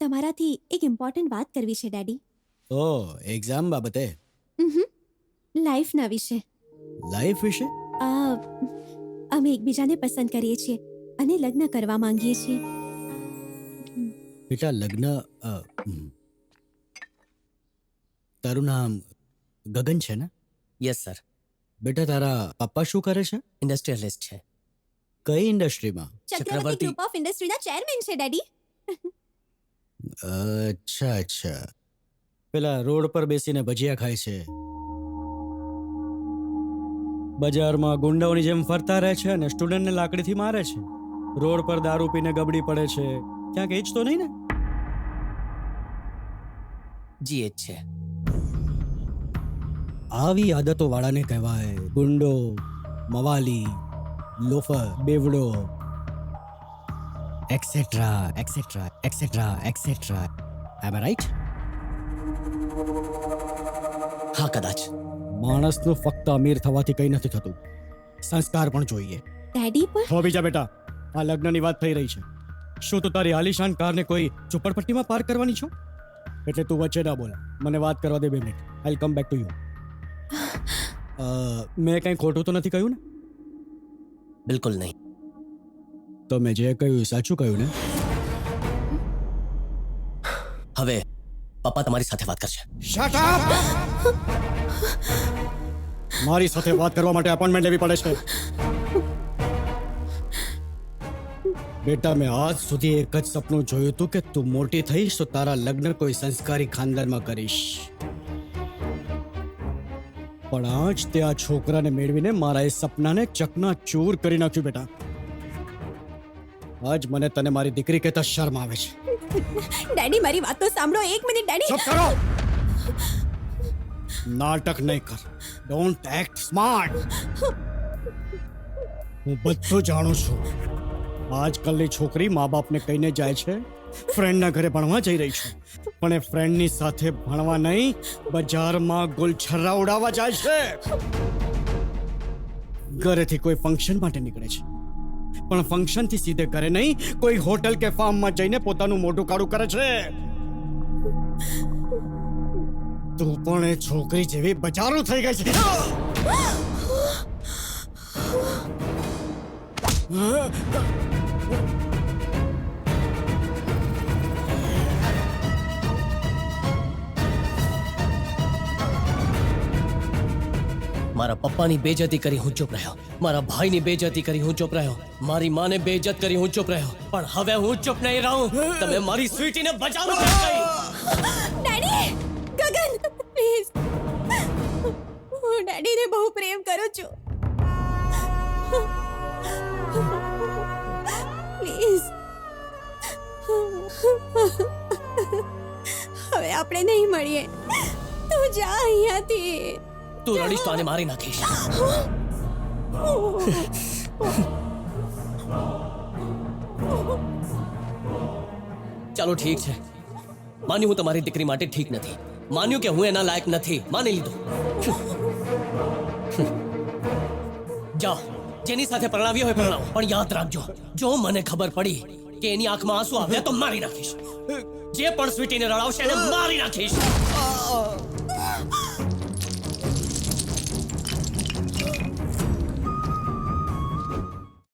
તમારાથી એક ઇમ્પોર્ટન્ટ વાત કરવી છે ડેડી ઓ એક્ઝામ બાબતે? લાઈફના વિશે. લાઈફ વિશે? આ અમે એકબીજાને પસંદ કરીએ છીએ અને લગ્ન કરવા માંગીએ છીએ. બેટા લગ્ન અ, હમ. તારું નામ ગગન છે ને? યસ સર બેટા તારા પપ્પા શું કરે છે? ઇન્ડસ્ટ્રીયલિસ્ટ છે. કઈ ઇન્ડસ્ટ્રીમાં ચક્રવર્તી ચક્રવર્તી. ગ્રુપ ઓફ ઇન્ડસ્ટ્રીના ચેરમેન છે ડેડી અચ્છા અચ્છા. પેલા રોડ પર બેસીને ભજીયા ખાય છે. બજારમાં ગુંડાઓની જેમ ફરતા રહે છે અને સ્ટુડન્ટને લાકડીથી મારે છે. રોડ પર દારૂ પીને ગબડી પડે છે. ક્યાંક એ જ તો નહીં ને? જી એ જ છે. આવી આદતો વાળાને કહેવાય ગુંડો મવાલી લોફર બેવડો એક્સેટ્રા એક્સેટ્રા એક્સેટ્રા એક્સેટ્રા એમ રાઈટ હા કદાચ. માણસનું ફક્ત અમીર થવાથી કંઈ નથી થતું. સંસ્કાર પણ જોઈએ. ડેડી પણ? હો બીજા બેટા આ લગ્નની વાત થઈ રહી છે. શું તું તારી આલિશાન કારને કોઈ ઝુંપડપટ્ટીમાં પાર્ક કરવાની છો? એટલે તું વચ્ચે ના બોલ. મને વાત કરવા દે બે minute. I come back to you મેં કંઈ ખોટું તો નથી કહ્યું ને? બિલકુલ નહીં. તો મેં જે કહ્યું સાચું કહ્યું ને? હવે પપ્પા તમારી સાથે વાત કરશે. શટ અપ મારી સાથે વાત કરવા માટે અપોઇન્ટમેન્ટ લેવી પડે છે. બેટા મેં આજ સુધી એક જ સપનું જોયું હતું કે તું મોટી થઈશ તો તારા લગ્ન કોઈ સંસ્કારી ખાનદાનમાં કરીશ. પણ આજ તે આ છોકરાને મેળવીને મારા એ સપનાને ચકના ચૂર કરી નાખ્યું બેટા. આજ મને તને મારી દીકરી કહેતા શરમ આવે છે. ડેડી મારી વાત તો સાંભળો એક મિનિટ ડેડી. ચૂપ કરો. નાટક નહીં કર. ડોન્ટ એક્ટ સ્માર્ટ હું બધું જાણું છું. આજકાલની છોકરી મા બાપને કહીને જાય છે ફ્રેન્ડના ઘરે ભણવા જઈ રહી છું. પણ એ ફ્રેન્ડની સાથે ભણવા નહીં બજારમાં ગુલછરા ઉડાવવા જાય છે. ઘરેથી કોઈ ફંક્શન માટે નીકળે છે. પણ ફંક્શનથી સીધે ઘરે નહીં કોઈ હોટલ કે ફાર્મમાં જઈને પોતાનું મોઢું કાળું કરે છે. તું પણ એ છોકરી જેવી બજારો થઈ ગઈ છે. મારા પપ્પાની બેજતી કરી હું ચૂપ રહ્યો. મારા ભાઈની બેજતી કરી હું ચૂપ રહ્યો. મારી માને બેજત કરી હું ચૂપ રહ્યો. પણ હવે હું ચૂપ નહીં રહું. તમે મારી સ્વીટીને બચાવો ડેડી, ગગન, પ્લીઝ. હું ડેડીને બહુ પ્રેમ કરું છું. પ્લીઝ. હવે આપણે નહીં મળીએ. તું જા અહીંયાથી. તું રડીશ તો આને મારી નાખીશ. ચાલો ઠીક છે. માન્યું હું તમારી દીકરી માટે ઠીક નથી. માન્યું કે હું એના લાયક નથી. માની લીધું. જાઓ. જેની સાથે પરણાવી હોય પરણાવો. પણ યાદ રાખજો, જો મને ખબર પડી કે એની આંખમાં આંસુ આવ્યા તો મારી નાખીશ. જે પણ સ્વીટીને રડાવશે એને મારી નાખીશ.